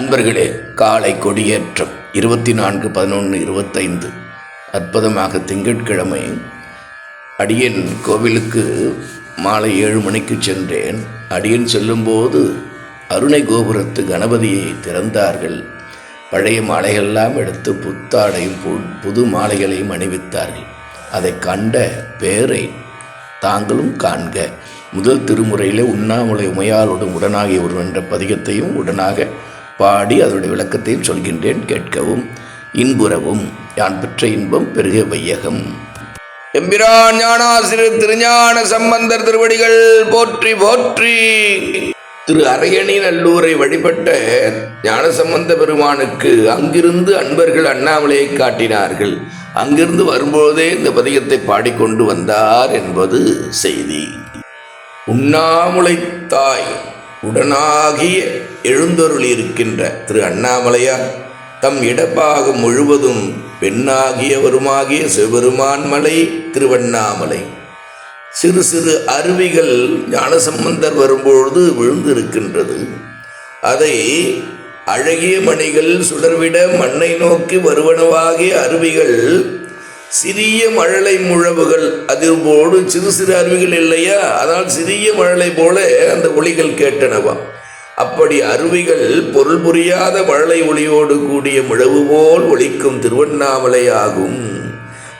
அன்பர்களே காலை கொடியேற்றம். இருபத்தி நான்கு பதினொன்று இருபத்தைந்து. அற்புதமாக திங்கட்கிழமை. அடியன் கோவிலுக்கு மாலை ஏழு மணிக்கு சென்றேன். அடியன் செல்லும்போது அருணை கோபுரத்து கணபதியை திறந்தார்கள். பழைய மாலைகள்லாம் எடுத்து புத்தாடையும் பு- புது மாலைகளையும் அணிவித்தார்கள். அதை கண்ட பேரை தாங்களும் காண்க. முதல் திருமுறையிலே உண்ணாமுலை உமையாளுடன் உடனாகிய ஒருவென்ற என்ற பதிகத்தையும் உடனாக பாடி அதனுடைய விளக்கத்தையும் சொல்கின்றேன் கேட்கவும் இன்புறவும். யான் பெற்ற இன்பம் பெருக வையகம். எம்பிரான் ஞானாசிரியர் திருஞான சம்பந்தர் திருவடிகள் போற்றி போற்றி. திரு அரையணி நல்லூரை வழிபட்ட ஞானசம்பந்த பெருமானுக்கு அங்கிருந்து அன்பர்கள் அண்ணாமலையை காட்டினார்கள். அங்கிருந்து வரும்போதே இந்த பதிகத்தை பாடிக்கொண்டு வந்தார் என்பது செய்தி. உண்ணாமுலை தாய். உடனாகிய எழுந்தொருள் இருக்கின்ற திரு அண்ணாமலையார் தம் இடப்பாகம் முழுவதும் பெண்ணாகியவருமாகிய சிவபெருமான் மலை திருவண்ணாமலை. சிறு சிறு அருவிகள் ஞானசம்பந்தர் வரும்பொழுது விழுந்திருக்கின்றது. அதை அழகிய மணிகள் சுடர்விட மண்ணை நோக்கி வருவனவாகிய அருவிகள் சிறிய மழலை முழவுகள். அதிர்வோடு சிறு சிறு அருவிகள் இல்லையா? அதனால் சிறிய மழலை போல அந்த ஒளிகள் கேட்டனவாம் அப்படி அருவிகள் பொருள் புரியாத மழலை ஒளியோடு கூடிய முழவு போல் ஒலிக்கும் திருவண்ணாமலை ஆகும்.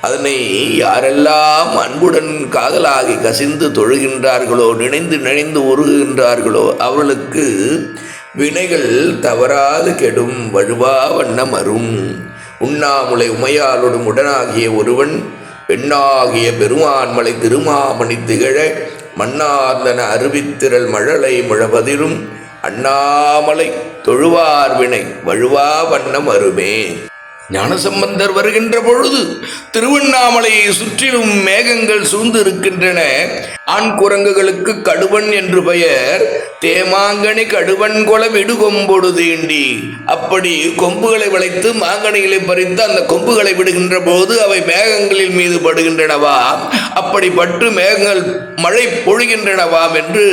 அதனை யாரெல்லாம் அன்புடன் காதலாகி கசிந்து தொழுகின்றார்களோ நினைந்து நினைந்து உருகுகின்றார்களோ அவர்களுக்கு வினைகள் தவறாது கெடும் வழுவா வண்ணம் அரும். உண்ணாமுலை உமையாளோடும் உடனாகிய ஒருவன் பெண்ணாகிய பெருமான்மலை திருமாமணி திகழ மன்னார்ந்தன அருவித்திரள் மழலை முழபதிரும் அண்ணாமலை தொழுவார் வினை வழுவா வண்ணம் அருமே. ஞானசம்பந்தர் வருகின்ற பொழுது திருவண்ணாமலையை சுற்றிலும் மேகங்கள் சூழ்ந்து இருக்கின்றன ஆண் குரங்குகளுக்கு கடுவன் என்று பெயர். தேமாங்கனி கடுவன் கொல விடுகொம்பொடு தீண்டி அப்படி கொம்புகளை வளைத்து மாங்கனிகளை பறித்து அந்த கொம்புகளை விடுகின்ற போது அவை மேகங்களின் மீது படுகின்றனவாம் அப்படி பட்டு மேகங்கள் மழை பொழிகின்றனவாம் என்று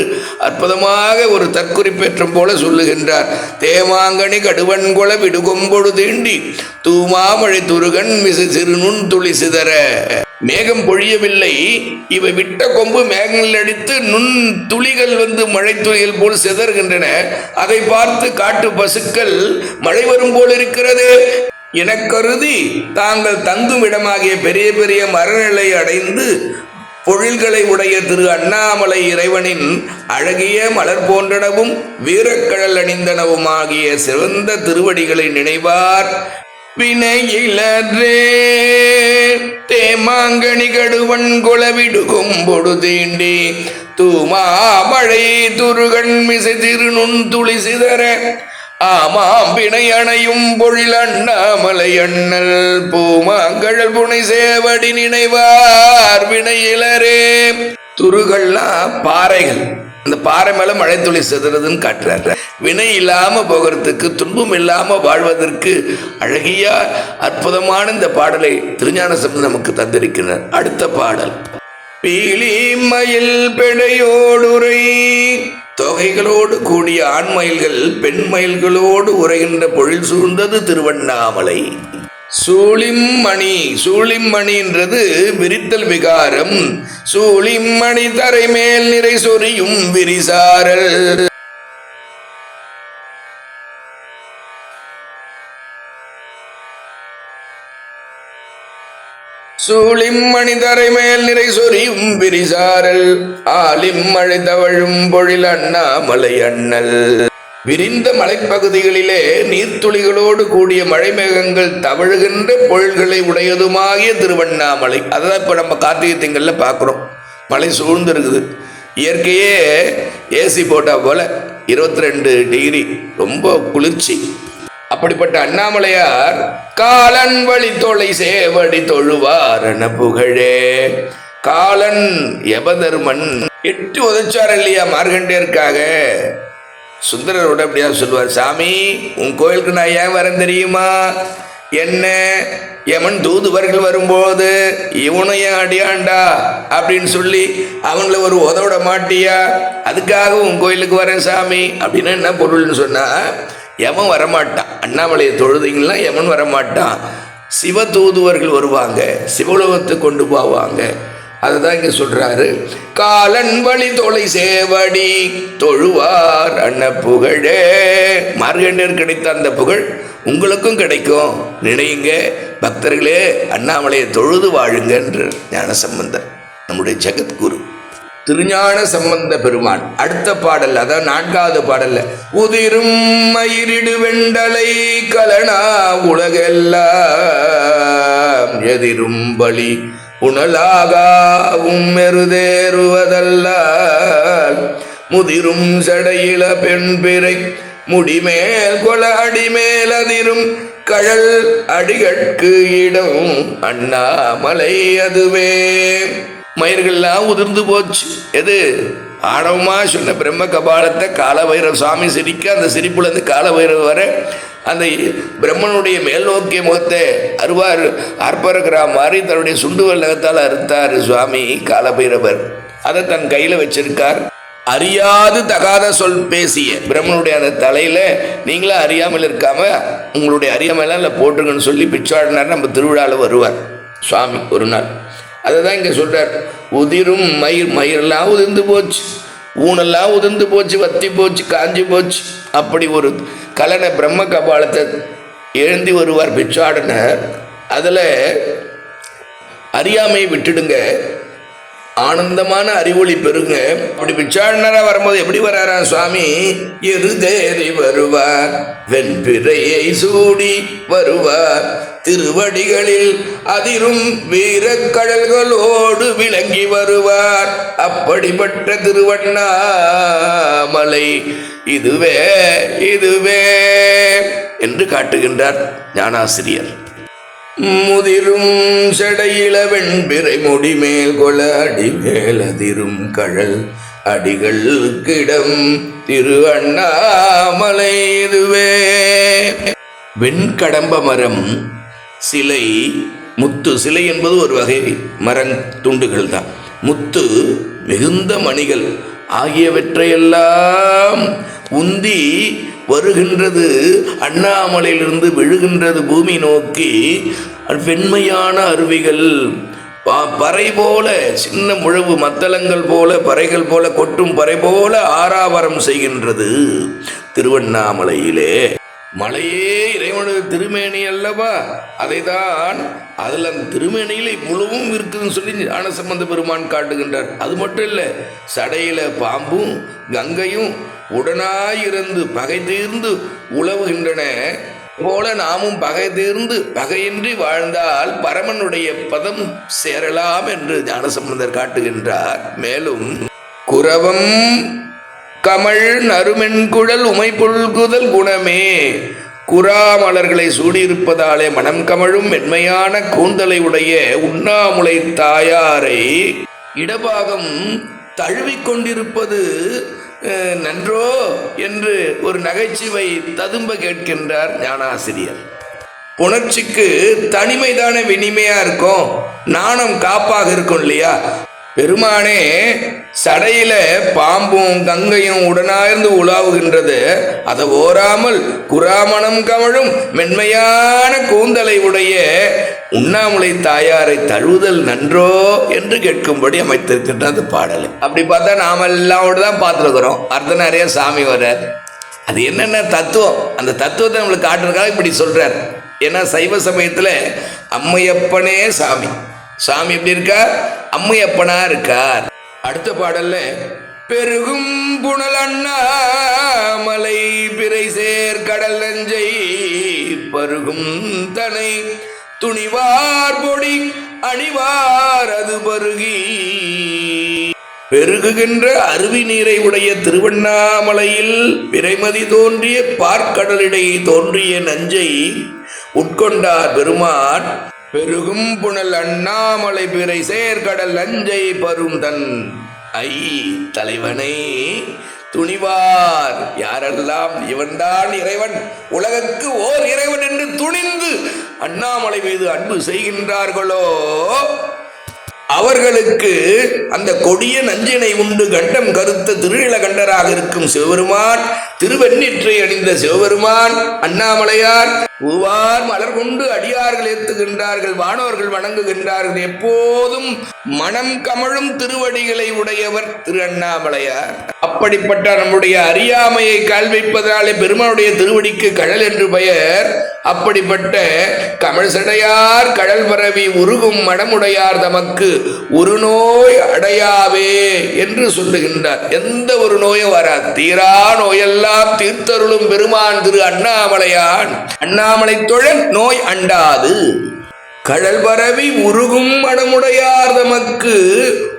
அற்புதமாக ஒரு தற்குறிப்பேற்றம் போல சொல்லுகின்றார். தேமாங்கனி கடுவன் கொல விடுகொம்பொடு தீண்டி தூமாமழை துருகன் மிசு சிறு நுண் துளி சிதற. மேகம் பொழியவில்லை. இவை விட்ட கொம்பு மேகங்கள் அடித்து நுண் துளிகள் வந்து மழை துளிகள் போல் சிதறுகின்றன. அதை பார்த்து காட்டு பசுக்கள் மழை வரும் போல் இருக்கிறது எனக் கருதி தாங்கள் தங்கும் இடமாகிய பெரிய பெரிய மரநிலை அடைந்து பொழில்களை உடைய திரு அண்ணாமலை இறைவனின் அழகிய மலர் போன்றனவும் வீரக்கழல் அணிந்தனவுமாகிய சிறந்த திருவடிகளை நினைவார். வினையிலரே தேமாங்கனி கடுவன் குளவிடுகும் கொம்பொடு தீண்டி தூமாமழை துருகன் மிசை திருநுண் துளி சிதற. ஆமாம் பிணையணையும் பொழில் அண்ணாமலை அண்ணல். பூமாங்கழல் புனை சேவடி நினைவார் வினையிலரே. துருகள்லாம் பாறைகள். அந்த பாறை மேல மழை துளி சிதறதுன்னு காட்டுறாரு வினை இல்லாம போகிறதுக்கு துன்பம் இல்லாம வாழ்வதற்கு அழகிய அற்புதமான இந்த பாடலை திருஞான சம்பந்தர் நமக்கு தந்திருக்கிறார். அடுத்த பாடல். பீலி மயில் பிழையோடுரை தொகைகளோடு கூடிய ஆண் மயில்கள் பெண் மயில்களோடு உரைகின்ற பொழில் சூழ்ந்தது திருவண்ணாமலை. சூளிம்மணி சூளிம்மணின்றது விரித்தல் விகாரம். சூளிம்மணி தரை மேல் நிறை சொரியும் விரிசாரல். சூளிம் மணிதரை மேல் நிறை சொரியும் விரிசாரல். ஆலிம் மழை தவழும் பொழில் அண்ணாமலை அண்ணல். விரிந்த மலைப்பகுதிகளிலே நீர்த்துளிகளோடு கூடிய மழைமேகங்கள் தவழுகின்ற பொருள்களை உடையதுமாகிய திருவண்ணாமலை. அதான் இப்போ நம்ம கார்த்திகை திங்கள்ல பார்க்குறோம் மழை சூழ்ந்து இருக்குது இயற்கையே ஏசி போட்டால் போல இருபத்தி ரெண்டு டிகிரி ரொம்ப குளிர்ச்சி. அப்படிப்பட்ட அண்ணாமலையார் காலன் வழி தொலை சேவடி தொழுவார் என புகழே. காலன் எபதர்மன் எட்டு உதைச்சார் இல்லையா மார்கண்டேருக்காக சுந்தரரோட அப்படியா சொல்லுவார் சாமி உன் கோயிலுக்கு நான் ஏன் வரேன் தெரியுமா? என்ன? எமன் தூதுவர்கள் வரும்போது இவனும் ஏன் அடியாண்டா? அப்படின்னு சொல்லி அவங்கள ஒரு உதவிட மாட்டியா? அதுக்காக உன் கோயிலுக்கு வரேன் சாமி. அப்படின்னு என்ன பொருள்னு சொன்னா எவன் வரமாட்டான்? அண்ணாமலையை தொழுதிங்கன்னா எவன் வரமாட்டான்? சிவ தூதுவர்கள் வருவாங்க சிவலோகத்துக்கு கொண்டு போவாங்க. அதுதான் இங்க சொல்றாரு. காலன் வழி தொலை சேவடி தொழுவார் அன்ன புகழே. மார்கண்டர் கிடைத்த அந்த புகழ் உங்களுக்கும் கிடைக்கும். நினையுங்க பக்தர்களே அண்ணாமலையை தொழுது வாழுங்க என்று ஞான சம்பந்தர் நம்முடைய ஜெகத்குரு திருஞான சம்பந்த பெருமான் அடுத்த பாடல் அதான் நான்காவது பாடல்ல உதிரும் மயிரிடு வெண்டலை கலனா உலகெல்லாம் எதிரும் பலி உணலாகவும் மெருதேறுவதல்ல முதிரும் சடையில பெண் பிறை முடிமேல் கொல அடிமேல் அதிரும் கழல் அடிகட்கு இடம் அண்ணாமலை அதுவே. மயிர்கள்லாம் உதிர்ந்து போச்சு. எது? ஆணவமா? சொன்ன பிரம்ம கபாலத்தை காலபைரவ சுவாமி சிரிக்க அந்த சிரிப்புல இருந்து காலபைரவ வர அந்த பிரம்மனுடைய மேல் நோக்கிய முகத்தை அருவார் அற்பறுக்கிற மாதிரி தன்னுடைய சுண்டு வல்லகத்தால் அறுத்தார் சுவாமி காலபைரவர். அதை தன் கையில் வச்சிருக்கார். அறியாது தகாத சொல் பேசிய பிரம்மனுடைய அந்த தலையில் நீங்களும் அறியாமல் இருக்காம உங்களுடைய அறியாமலாம் இல்லை போட்டுருங்கன்னு சொல்லி பிச்சாடினார். நம்ம திருவிழாவில் வருவார் சுவாமி ஒரு நாள். அதை தான் இங்கே சொல்கிறார் உதிரும் மயிர் மயிரெல்லாம் உதிர்ந்து போச்சு. ஊனெல்லாம் உதிர்ந்து போச்சு வத்தி போச்சு காஞ்சி போச்சு. அப்படி ஒரு கலனை பிரம்ம கபாலத்தை எழுந்தி வருவார் பிச்சாடனர். அதில் அறியாமையை விட்டுடுங்க. ஆனந்தமான அறிவொளி பெறுங்க. அப்படி பிச்சாடனராக வரும்போது எப்படி வராராம் சுவாமி? எருதேறி வருவார் வெண்பிறையை சூடி வருவார். திருவடிகளில் அதிரும் வீரக்கடல்களோடு விளங்கி வருவார். அப்படிப்பட்ட திருவண்ணாமலை இதுவே இதுவே என்று காட்டுகின்றார் ஞானாசிரியர். முதிரும் செடையில வெண்பிறை முடிமேல் கொல அடிமேல் அதிரும் கழல் அடிகள் கிடம் திரு அண்ணாமலை இதுவே. வெண்கடம்ப மரம் சிலை முத்து. சிலை என்பது ஒரு வகை மரங் துண்டுகள் தான். முத்து மிகுந்த மணிகள் ஆகியவற்றையெல்லாம் உந்தி வருகின்றது அண்ணாமலையிலிருந்து விழுகின்றது பூமி நோக்கி. வெண்மையான அருவிகள் ப- பறை போல சின்ன முழவு மத்தளங்கள் போல பறைகள் போல கொட்டும் பறை போல ஆராவரம் செய்கின்றது திருவண்ணாமலையிலே. மலையே இறைவனது திருமேனி அல்லவா? அதை தான் அதில் அந்த திருமேனியில் முழுவும் இருக்குதுன்னு சொல்லி ஞான சம்பந்த பெருமான் காட்டுகின்றார். அது மட்டும் இல்லை சடையில பாம்பும் கங்கையும் உடனாயிருந்து பகை தீர்ந்து உழவுகின்றன. போல நாமும் பகை தீர்ந்து பகையின்றி வாழ்ந்தால் பரமனுடைய பதம் சேரலாம் என்று ஞானசம்பந்தர் காட்டுகின்றார். மேலும் குரவம் கமழ் நறுமென்குழல் உமை புல்குதல் குணமே. குறாமலர்களை சூடியிருப்பதாலே மனம் கமழும் மென்மையான கூந்தலை உடைய உண்ணாமுலை தாயாரை இடபாகம் தழுவிக் கொண்டிருப்பது நன்றோ என்று ஒரு நகைச்சுவை ததும்ப கேட்கின்றார் ஞானாசிரியர். உணர்ச்சிக்கு தனிமை தானே இருக்கும். நாணம் காப்பாக இருக்கும் இல்லையா? பெருமானே சடையில பாம்பும் கங்கையும் உடனாயிருந்து உலாவுகின்றது. அதை ஓராமல் குராமணம் கமழும் மென்மையான கூந்தலை உடைய உண்ணாமுலை தாயாரை தழுவுதல் நன்றோ என்று கேட்கும்படி அமைத்திருக்கின்ற அந்த பாடல். அப்படி பார்த்தா நாம எல்லாம் தான் பார்த்துருக்குறோம். அர்த்தம் நிறைய சாமி வர்றார். அது என்னென்ன தத்துவம்? அந்த தத்துவத்தை நம்மளுக்கு காட்டுறதுக்காக இப்படி சொல்றார். ஏன்னா சைவ சமயத்தில் அம்மையப்பனே சாமி. சாமி எப்படி இருக்கார்? அம்மையப்பனா இருக்கார். அடுத்த பாடல்ல பெருகும் புனல் அண்ணாமலை பிறை சேர் கடல் நஞ்சை பருகும் தனை துணிவார் பொடி அணிவார் அது பருகி. பெருகுகின்ற அருவி நீரை உடைய திருவண்ணாமலையில் பிறைமதி தோன்றிய பார்க்கடலிடை தோன்றிய நஞ்சை உட்கொண்டார் பெருமான். பெருகும் புனல் அண்ணாமலை பிறை சேர்கடல் நஞ்சை பரும் தன் ஐ தலைவனை. துணிவார். யாரெல்லாம் இவன்தான் இறைவன்? உலகக்கு ஓர் இறைவன் என்று துணிந்து அண்ணாமலை மீது அன்பு செய்கின்றார்களோ? அவர்களுக்கு அந்த கொடிய நஞ்சினை உண்டு. கண்டம் கருத்த திருநிலகண்டராக இருக்கும் சிவபெருமான் திருவெண்ணிற்றை அணிந்த சிவபெருமான் அண்ணாமலையார் பூவார் மலர் கொண்டு அடியார்கள் ஏத்துகின்றார்கள் வானோர்கள் வணங்குகின்றார்கள். எப்போதும் மனம் கமழும் திருவடிகளை உடையவர் திரு அண்ணாமலையார். அப்படிப்பட்ட நம்முடைய அறியாமையை கால்வைப்பதனாலே பெருமானுடைய திருவடிக்கு கழல் என்று பெயர். அப்படிப்பட்ட கமல் சடையார் கடல் பரவி உருகும் மனமுடையார் தமக்கு ஒரு நோய் அடையாவே என்று சொல்லுகின்றார். எந்த ஒரு நோயும் வராது. தீரா நோயெல்லாம் தீர்த்தருளும் பெருமான் திரு அண்ணாமலையான். அண்ணாமலை தொழன் நோய் அண்டாது. கடல் பரவி உருகும் மனமுடையார் தமக்கு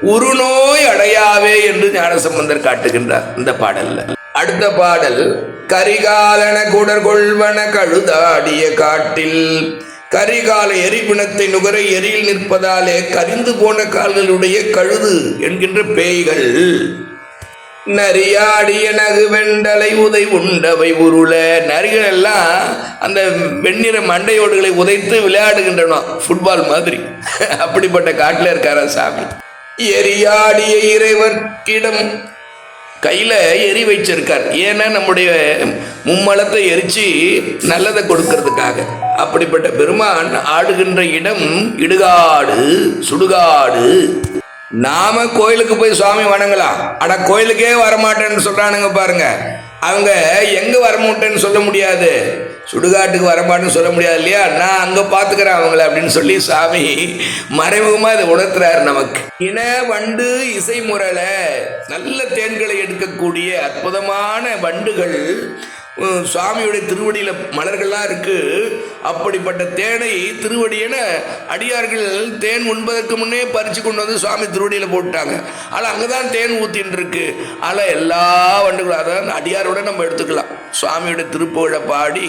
ஒரு நோய் அடையாவே என்று ஞானசம்பந்தர் காட்டுகின்றார் இந்த பாடல்ல. அடுத்த பாடல் கரிகாலன குடர் கொள்வன கழுதாடிய காட்டில் கரிகால எரிபிணத்தை நுகர எரியில் நிற்பதாலே கரிந்து போன கால்களுடைய கழுது என்கின்ற பேய்கள். நரியாடிய நகு வெண்டலை உதை உண்டவை உருள. நரிகள் எல்லாம் அந்த வெண்ணிற மண்டையோடுகளை உதைத்து விளையாடுகின்றன. ஃபுட்பால் மாதிரி. அப்படிப்பட்ட காட்டில் இருக்காரா சாமி. எரியாடிய இறைவர்க்கிடம் கையில் எரி வச்சிருக்கார். ஏன்னா நம்முடைய மும்மலத்தை எரிச்சு நல்லதை கொடுக்கறதுக்காக. அப்படிப்பட்ட பெருமான் ஆடுகின்ற இடம் இடுகாடு சுடுகாடு. நாம கோயிலுக்கு போய் சுவாமி வணங்கலாம். ஆனால் கோயிலுக்கே வரமாட்டேன்னு சொல்றானுங்க பாருங்க. அவங்க எங்க வரமாட்டேன்னு சொல்ல முடியாது. சுடுகாட்டுக்கு வரமாட்டேன்னு சொல்ல முடியாது இல்லையா? நான் அங்கே பார்த்துக்கிறேன் அவங்கள அப்படின்னு சொல்லி சாமி மறைமுகமாக இதை உணர்த்துறாரு நமக்கு. இன வண்டு இசை முறையில் நல்ல தேன்களை எடுக்கக்கூடிய அற்புதமான வண்டுகள் சுவாமியுடைய திருவடியில் மலர்கள்லாம் இருக்குது அப்படிப்பட்ட தேனை திருவடியென அடியார்கள் தேன் உண்பதற்கு முன்னே பறித்து கொண்டு வந்து சுவாமி திருவடியில் போட்டாங்க ஆனால் அங்கே தான் தேன் ஊத்தின்னு இருக்கு ஆனால் எல்லா வண்டுகளும் அதான் அடியாரோட நம்ம எடுத்துக்கலாம். சுவாமியோட திருப்புகழை பாடி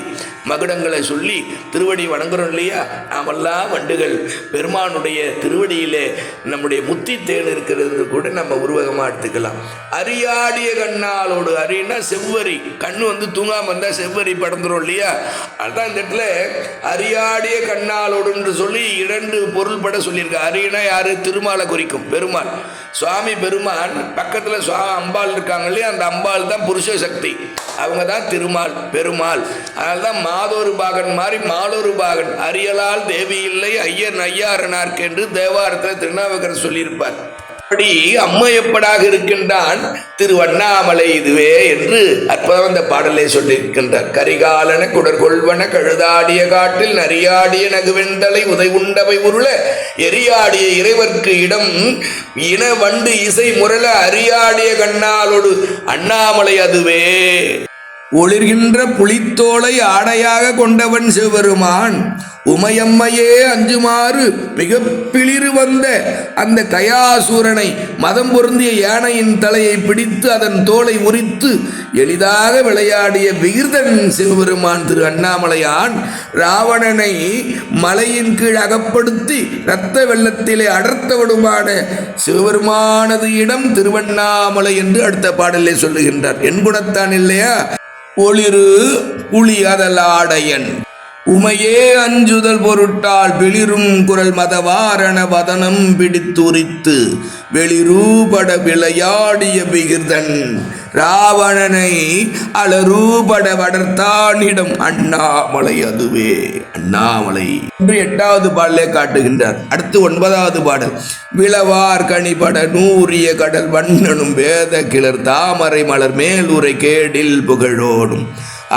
மகுடங்களை சொல்லி திருவடி வணங்குறோம் இல்லையா? நாமெல்லாம் வண்டுகள். பெருமானுடைய திருவடியிலே நம்முடைய முத்தி தேன் இருக்கிறது கூட நம்ம உருவகமாக எடுத்துக்கலாம். அரியாடிய கண்ணாலோடு அரின்னா செவ்வரி. கண்ணு வந்து தூங்காமல் இருந்தால் செவ்வரி படந்துரும் இல்லையா? அதான் இந்த இடத்துல அரியாடிய கண்ணாலோடுன்னு சொல்லி இரண்டு பொருள்பட சொல்லியிருக்க. அரியனா அரினா யாரு? திருமாலை குறிக்கும். பெருமாள். சுவாமி பெருமான் பக்கத்தில் சுவா அம்பாள் இருக்காங்க இல்லையா? அந்த அம்பாள் தான் புருஷ சக்தி. அவங்க தான் திருமால் பெருமாள். அதனால தான் மாதோரு பாகன் மாதிரி மாலோரு பாகன். அரியலால் தேவி இல்லை ஐயர் ஐயாரனார்க்கு என்று தேவாரத்தில் திருநாவுக்கரன் சொல்லியிருப்பார். அப்படி அம்மையப்படாக இருக்கின்றான் திருவண்ணாமலை இதுவே என்று அற்புதம் அந்த பாடலை சொல்லியிருக்கின்றார். கரிகாலன குடற்கொள்வன கழுதாடிய காட்டில் நரியாடிய நகுவெண்டலை உதை உண்டவை உருள எரியாடிய இறைவர்க்கு இடம் இன வண்டு இசை முரள அரியாடிய கண்ணாலோடு அண்ணாமலை அதுவே. ஒளிர்கின்ற புலித்தோலை ஆடையாக கொண்டவன் சிவபெருமான். உமையம்மையே அஞ்சுமாறு மிக பிளிறு வந்த அந்த கயாசூரனை மதம் பொருந்திய யானையின் தலையை பிடித்து அதன் தோலை உரித்து எளிதாக விளையாடிய விகிர்தன் சிவபெருமான் திரு அண்ணாமலையான் ராவணனை மலையின் கீழ் அகப்படுத்தி இரத்த வெள்ளத்திலே அடர்த்தவடுமான சிவபெருமானது இடம் திருவண்ணாமலை என்று அடுத்த பாடலை சொல்லுகின்றார். என் குணத்தான் இல்லையா? ஒளிரு புலி அதலாடையன். உமையே அஞ்சுதல் பொருட்டால் வெளிரும் குரல் மதவாரண வதனம் பிடித்துரித்து வெளிரூபட விளையாடிய பிகிர்தன் ராவணனை அலரூபட வடர்த்தானிடம் அண்ணாமலை அதுவே. அண்ணாமலை. என்று எட்டாவது பாடலே காட்டுகின்றார். அடுத்து ஒன்பதாவது பாடல். விளவார் கனிபட நூறிய கடல் வண்ணனும் வேத கிளர் தாமரை மலர் மேலுரை கேடில் புகழோடும்.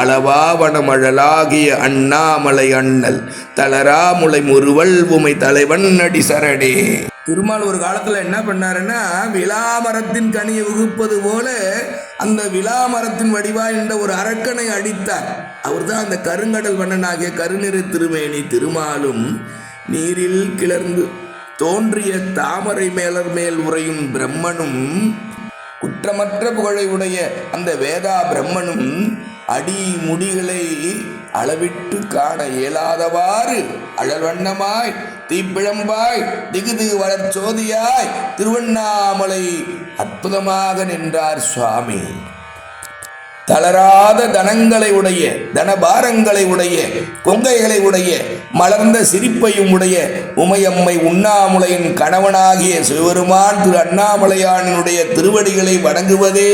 அளவாவனமழலாகிய அண்ணாமலை அண்ணல் தளராமுலை முறுவல் உமை தலைவன் அடி சரணே. திருமால் ஒரு காலத்துல என்ன பண்ணாருன்னா விலாமரத்தின் கனியை உகுப்பது போல அந்த விலாமரத்தின் என்ற ஒரு அரக்கனை அடித்தார். அவர் தான் அந்த கருங்கடல் வண்ணனாகிய கருநிற திருமேனி திருமாலும் நீரில் கிளர்ந்து தோன்றிய தாமரை மேலர் மேல் உறையும் பிரம்மனும் குற்றமற்ற புகழை உடைய அந்த வேதா பிரம்மனும் அடி முடிகளை அளவிட்டு காண இயலாதவாறு அழல்வண்ணமாய் தீப்பிழம்பாய் திகு திகு வளர்ச்சோதியாய் திருவண்ணாமலை அற்புதமாக நின்றார் சுவாமி. தளராத தனங்களை உடைய தனபாரங்களை உடைய கொங்கைகளை உடைய மலர்ந்த சிரிப்பையும் உடைய உமையம்மை உண்ணாமுலையின் கணவனாகிய சிவபெருமான் திரு அண்ணாமலையானினுடைய திருவடிகளை வணங்குவதே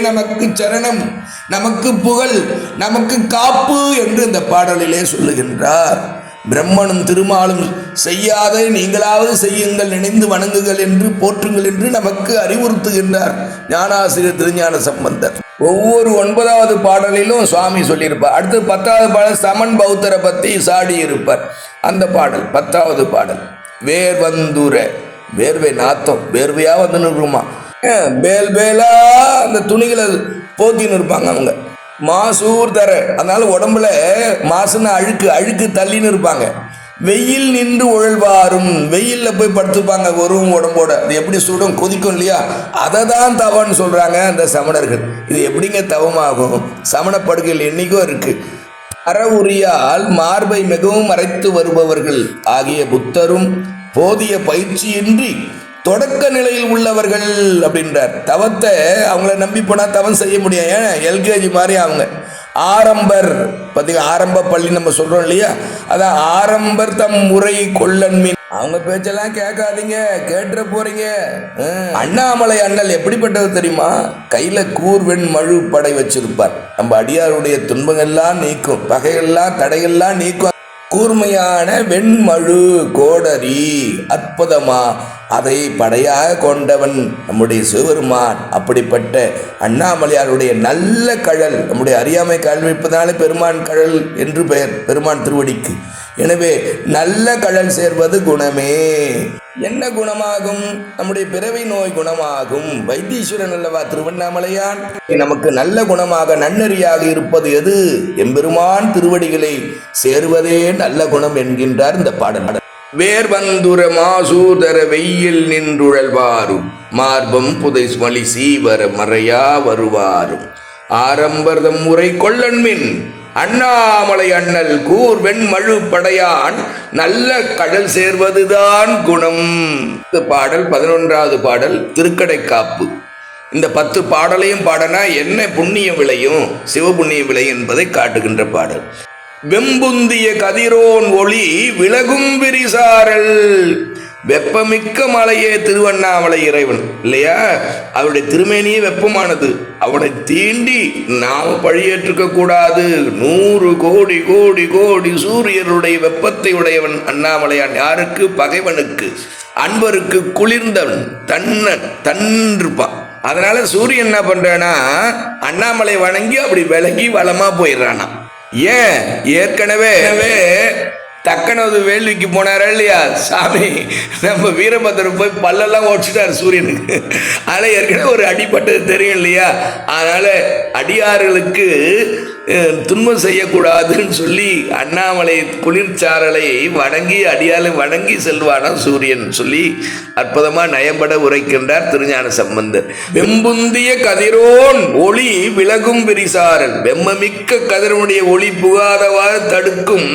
நமக்கு சரணம். நமக்கு புகழ் நமக்கு காப்பு என்று இந்த பாடலிலே சொல்லுகின்றார். பிரம்மனும் திருமாலும் செய்யாத நீங்களாவது செய்யுங்கள் நினைந்து வணங்குங்கள் என்று போற்றுங்கள் என்று நமக்கு அறிவுறுத்துகின்றார் ஞானாசிரியர் திருஞான சம்பந்தர். ஒவ்வொரு ஒன்பதாவது பாடலிலும் சுவாமி சொல்லியிருப்பார். அடுத்து பத்தாவது பாடல் சமன் பௌத்தரை பற்றி சாடி இருப்பார். அந்த பாடல் பத்தாவது பாடல். வேர்வந்துர வேர்வை நாத்தம் வேர்வையாக வந்து நிற்குமா? பேல் பேலா அந்த துணிகளை போத்தின்னு இருப்பாங்க அவங்க. மாசூர் தர. அதனால உடம்புல மாசுன்னு அழுக்கு அழுக்கு தள்ளின்னு இருப்பாங்க. வெயில் நின்று உழல்வாரும். வெயிலில் போய் படுத்துப்பாங்க வரும் உடம்போட. அது எப்படி சுடும்? கொதிக்கும் இல்லையா? அதை தான் தவன்னு சொல்கிறாங்க அந்த சமணர்கள். இது எப்படிங்க தவமாகும்? சமண என்றைக்கும் இருக்குது இருக்கு. அறவுரியால் மார்பை மிகவும் மறைத்து வருபவர்கள் ஆகிய புத்தரும் போதிய பயிற்சியின்றி தொடக்க நிலையில் உள்ளவர்கள் அப்படின்றார். தவத்தை அவங்கள நம்பி போனால் தவம் செய்ய முடியும் ஏன்? எல்கேஜி மாதிரி அவங்க. ஆரம்பர் பார்த்தீங்க ஆரம்ப பள்ளி நம்ம சொல்கிறோம் இல்லையா? அதான் ஆரம்பர் தம் முறை கொள்ளன்மின் அவங்க பேச்செல்லாம் கேட்காதீங்க. கேட்டுற போறீங்க. அண்ணாமலை அண்ணல் எப்படிப்பட்டது தெரியுமா? கையில கூர்வெண் மழு படை வச்சிருப்பார். நம்ம அடியாருடைய துன்பங்கள்லாம் நீக்கும். பகைகள்லாம் தடைகள்லாம் நீக்கும். கூர்மையான வெண்மழு கோடரி அற்புதமா அதை படையாக கொண்டவன் நம்முடைய சிவபெருமான். அப்படிப்பட்ட அண்ணாமலையாருடைய நல்ல கழல் நம்முடைய அறியாமை கல்விப்பதனால பெருமான் கழல் என்று பெயர் பெருமான் திருவடிக்கு. எனவே நல்ல கழல் சேர்வது குணமே. என்ன குணமாகும்? நம்முடைய பிறவி நோய் குணமாகும். வைத்தீஸ்வரன் அல்லவா திருவண்ணாமலையான்? நமக்கு நல்ல குணமாக நன்னறியாக இருப்பது எது? எம்பெருமான் திருவடிகளை சேருவதே நல்ல குணம் என்கின்றார் இந்த பாடல். வேர்வந்துர மாசூதர வெயில் நின்றுழல்வாரும் மார்பம் புதை மலி சீவர மறையா வருவாரும். ஆரம்பர்தம் முறை கொள்ளன்மின் அண்ணாமலை அண்ணல் கூர் வெண்மழு படையான் நல்ல கடல் சேர்வதுதான் குணம். இந்த பாடல் பதினொன்றாவது பாடல் திருக்கடைக்காப்பு. இந்த பத்து பாடலையும் பாடனா என்ன புண்ணியம் விளையும் சிவபுண்ணியம் விளையும் என்பதை காட்டுகின்ற பாடல். வெம்புந்திய கதிரோன் ஒளி விலகும் விரிசாரல். வெப்பமிக்க மலையே திருவண்ணாமலை இறைவன் இல்லையா? அவருடைய திருமேனியே வெப்பமானது. அவனை தீண்டி நாம் பழியேற்றுக்க கூடாது. நூறு கோடி கோடி கோடி சூரியனுடைய வெப்பத்தை உடையவன் அண்ணாமலையான். யாருக்கு? பகைவனுக்கு. அன்பருக்கு குளிர்ந்தவன் தன்னன் தன்னிருப்பான் அதனால சூரியன் என்ன பண்றானா அண்ணாமலை வணங்கி அப்படி விலகி வளமா போயிடுறானா ஏன்? ஏற்கனவே தக்கனது வேள்விக்கு போனாரா இல்லையா? சாமி நம்ம வீரபத்திரம் போய் பல்லெல்லாம் ஓடிச்சிட்டார் சூரியனுக்கு. அதில் ஏற்கனவே ஒரு அடிப்பட்டது தெரியும் இல்லையா? அதனால் அடியார்களுக்கு துன்பம் செய்யக்கூடாதுன்னு சொல்லி அண்ணாமலை குளிர்ச்சாரலை வணங்கி அடியாலை வணங்கி செல்வானா சூரியன் சொல்லி அற்புதமாக நயம்பட உரைக்கின்றார் திருஞான சம்பந்தர். வெம்புந்திய கதிரோன் ஒளி விலகும் விரிசாரல் வெம்மமிக்க கதிரனுடைய ஒளி புகாதவாறு தடுக்கும்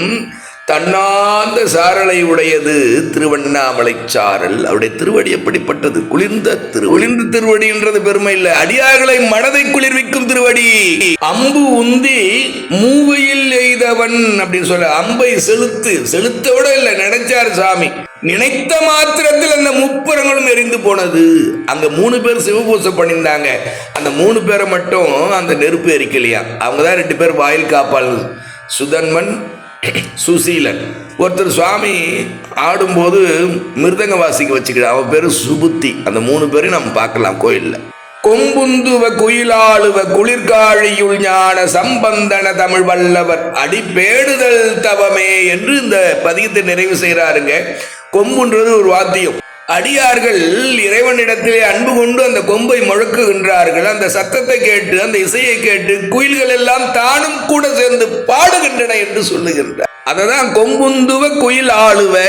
தன்னார்ந்த சாரலை உடையது திருவண்ணாமலை சாரல். அவருடைய திருவடி எப்படிப்பட்டது? குளிர்ந்த திரு குளிர்ந்த திருவடின்றது பெருமை இல்லை. அடியார்களை மனதை குளிர்விக்கும் திருவடி. அம்பு உந்தி மூவையில் எய்தவன் அப்படின்னு சொல்ல அம்பை செலுத்து. செலுத்த விட இல்லை நினைச்சார் சாமி. நினைத்த மாத்திரத்தில் அந்த முப்புறங்களும் எரிந்து போனது. அங்க மூணு பேர் சிவபூசை பண்ணியிருந்தாங்க. அந்த மூணு பேரை மட்டும் அந்த நெருப்பு எரிக்கலையா? அவங்க தான் ரெண்டு பேர் வாயில் காப்பாள் சுதன்மன் சுசீலன். ஒருத்தர் சுவாமி ஆடும்போது மிருதங்க வாசிக்க வச்சுக்கிட்டு அவன் பேர் சுபுத்தி. அந்த மூணு பேரையும் நம்ம பார்க்கலாம் கோயிலில். கொம்புந்துவ குயிலாளுவ குளிர்காழியுள் ஞான சம்பந்தன தமிழ் வல்லவர் அடிப்பேடுதல் தவமே என்று இந்த பதியத்தை நிறைவு செய்கிறாருங்க கொம்புன்றது ஒரு வாத்தியம். அடியார்கள் இறைவனிடத்திலே அன்பு கொண்டு அந்த கொம்பை முழக்குகின்றார்கள். அந்த சத்தத்தை கேட்டு அந்த இசையை கேட்டு குயில்கள் எல்லாம் தானும் கூட சேர்ந்து பாடுகின்றன என்று சொல்லுகின்றார். அதை தான் கொம்புந்துவ குயில் ஆளுவ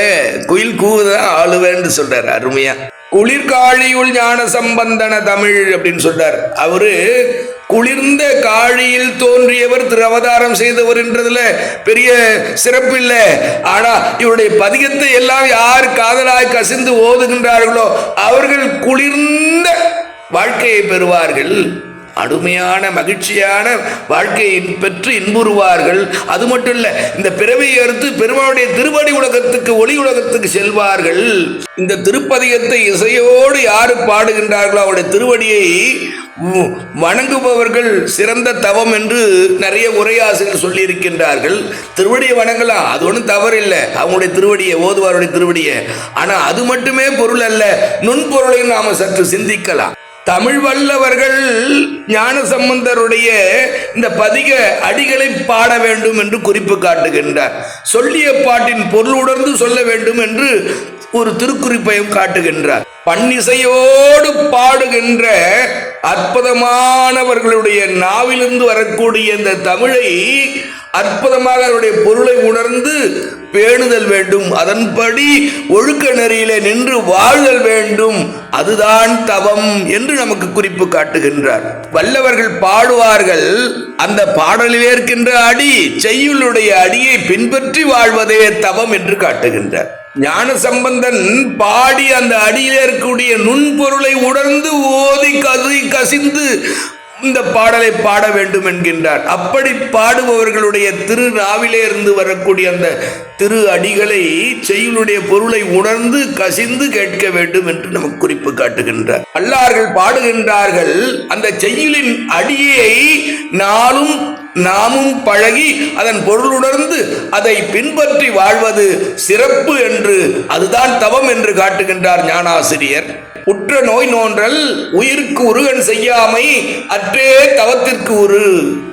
குயில் கூவுதான் ஆளுவேன்னு சொல்றாரு. அருமையா. குளிர்காழியுள் ஞான சம்பந்தன தமிழ் அப்படின்னு சொல்றார். அவரு குளிர்ந்த காழியில் தோன்றியவர் திரு அவதாரம் செய்தவர் என்றதுல பெரிய சிறப்பு இல்லை. ஆனா இவருடைய பதிகத்தை எல்லாம் யார் காதலாய் கசிந்து ஓதுகின்றார்களோ அவர்கள் குளிர்ந்த வாழ்க்கையை பெறுவார்கள். அருமையான மகிழ்ச்சியான வாழ்க்கையை பெற்று இன்புறுவார்கள். அது மட்டும் இல்ல இந்த பிறவியை அறுத்து பெருமாளுடைய திருவடி உலகத்துக்கு ஒளி உலகத்துக்கு செல்வார்கள். இந்த திருப்பதிகத்தை இசையோடு யாரு பாடுகின்றார்களோ அவருடைய திருவடியை வணங்குபவர்கள் சிறந்த தவம் என்று நிறைய உரையாசிரியர் சொல்லியிருக்கின்றார்கள். திருவடியை வணங்கலாம் அது ஒன்றும் தவறில்லை அவங்களுடைய திருவடியை ஓதுவாருடைய திருவடியை. ஆனால் அது மட்டுமே பொருள் அல்ல நுண்பொருளையும் நாம் சற்று சிந்திக்கலாம். தமிழ் வல்லவர்கள் ஞான சம்பந்தருடைய இந்த பதிக அடிகளை பாட வேண்டும் என்று குறிப்பு காட்டுகின்றார். சொல்லிய பாட்டின் பொருள் உணர்ந்து சொல்ல வேண்டும் என்று ஒரு திருக்குறிப்பையும் காட்டுகின்றார். பன்னிசையோடு பாடுகின்ற அற்புதமானவர்களுடைய நாவிலிருந்து வரக்கூடிய இந்த தமிழை அற்புதமாக அதனுடைய பொருளை உணர்ந்து பேணுதல் வேண்டும். அதன்படி ஒழுக்க நெறியிலே நின்று வாழ்தல் வேண்டும். அதுதான் தவம் என்று நமக்கு குறிப்பு காட்டுகின்றார். வல்லவர்கள் பாடுவார்கள். அந்த பாடலில் இருக்கின்ற அடி செய்யுளுடைய அடியை பின்பற்றி வாழ்வதே தவம் என்று காட்டுகின்றார். ஞான சம்பந்தன் பாடி அந்த அடியில் இருக்கக்கூடிய நுண்பொருளை உணர்ந்து ஓதி கசி கசிந்து இந்த பாடலை பாட வேண்டும் என்கின்றார். அப்படி பாடுபவர்களுடைய திரு நாவிலே இருந்து வரக்கூடிய அந்த திரு அடிகளை செய்யுளுடைய பொருளை உணர்ந்து கசிந்து கேட்க வேண்டும் என்று நமக்கு குறிப்பு காட்டுகின்றார். அல்லார்கள் பாடுகின்றார்கள் அந்த செய்யுளின் அடியை நாளும் நாமும் பழகி அதன் பொருளுணர்ந்து அதை பின்பற்றி வாழ்வது சிறப்பு என்று அதுதான் தவம் என்று காட்டுகின்றார் ஞானாசிரியர். உற்ற நோய் நோன்றல் உயிருக்கு உருகன் செய்யாமை அற்றே தவத்திற்கு உரு.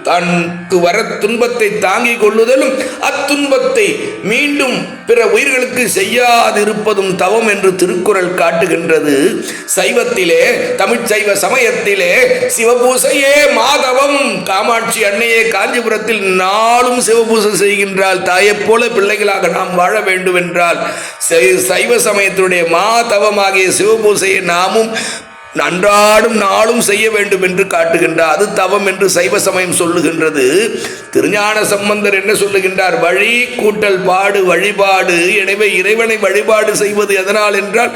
தனக்கு வர துன்பத்தை தாங்கிக் கொள்ளுதலும் அத்துன்பத்தை மீண்டும் பிற உயிர்களுக்கு செய்யாதிருப்பதும் தவம் என்று திருக்குறள் காட்டுகின்றது. சைவத்திலே தமிழ் சைவ சமயத்திலே சிவபூசையே மாதவம். காமாட்சி அன்னையே காஞ்சிபுரத்தில் நாளும் சிவபூசை செய்கின்றால் தாயைப் போல பிள்ளைகளாக நாம் வாழ வேண்டும் என்றால் சை- சைவ சமயத்தினுடைய மாதவமாகிய சிவபூசையை நாமும் அன்றாடும் நாளும் செய்ய வேண்டும் என்று காட்டுகின்றார் அது தவம் என்று சைவ சமயம் சொல்லுகின்றது. திருஞான சம்பந்தர் என்ன சொல்லுகின்றார்? வழி கூட்டல் பாடு வழிபாடு. எனவே இறைவனை வழிபாடு செய்வது எதனால் என்றால்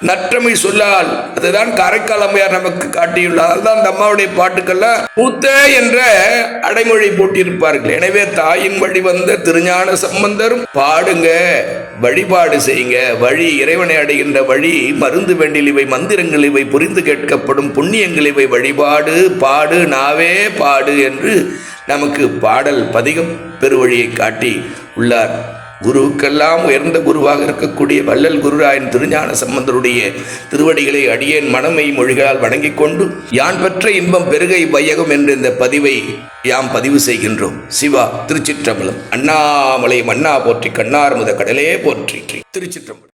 நற்றமை சொல்லால் அதுதான் காரைக்கால் அம்மையார் நமக்கு காட்டியுள்ளார் அதுதான் அந்த அம்மாவுடைய பாட்டுக்கெல்லாம் மூத்த என்ற அடைமொழி போட்டியிருப்பார்கள் எனவே தாயின் வழி வந்த திருஞான சம்பந்தரும் பாடுங்க வழிபாடு செய்யுங்க. வழி இறைவனை அடைகின்ற வழி மருந்து வேண்டில் இவை மந்திரங்கள் இவை புரிந்து கேட்கப்படும் புண்ணியங்கள் இவை. வழிபாடு பாடு நாவே பாடு என்று நமக்கு பாடல் பதிகம் பெருவழியை காட்டி உள்ளார். குருவுக்கெல்லாம் உயர்ந்த குருவாக இருக்கக்கூடிய வள்ளல் குருராயன் திருஞான சம்பந்தருடைய திருவடிகளை அடியேன் மனமை மொழிகளால் வணங்கிக் கொண்டு யான் பெற்ற இன்பம் பெருகை வையகம் என்ற இந்த பதிவை யாம் பதிவு செய்கின்றோம். சிவா திருச்சிற்றம்பலம் அண்ணாமலை மன்னா போற்றி கண்ணார் முத கடலே போற்றி. திருச்சிற்றம்பலம்.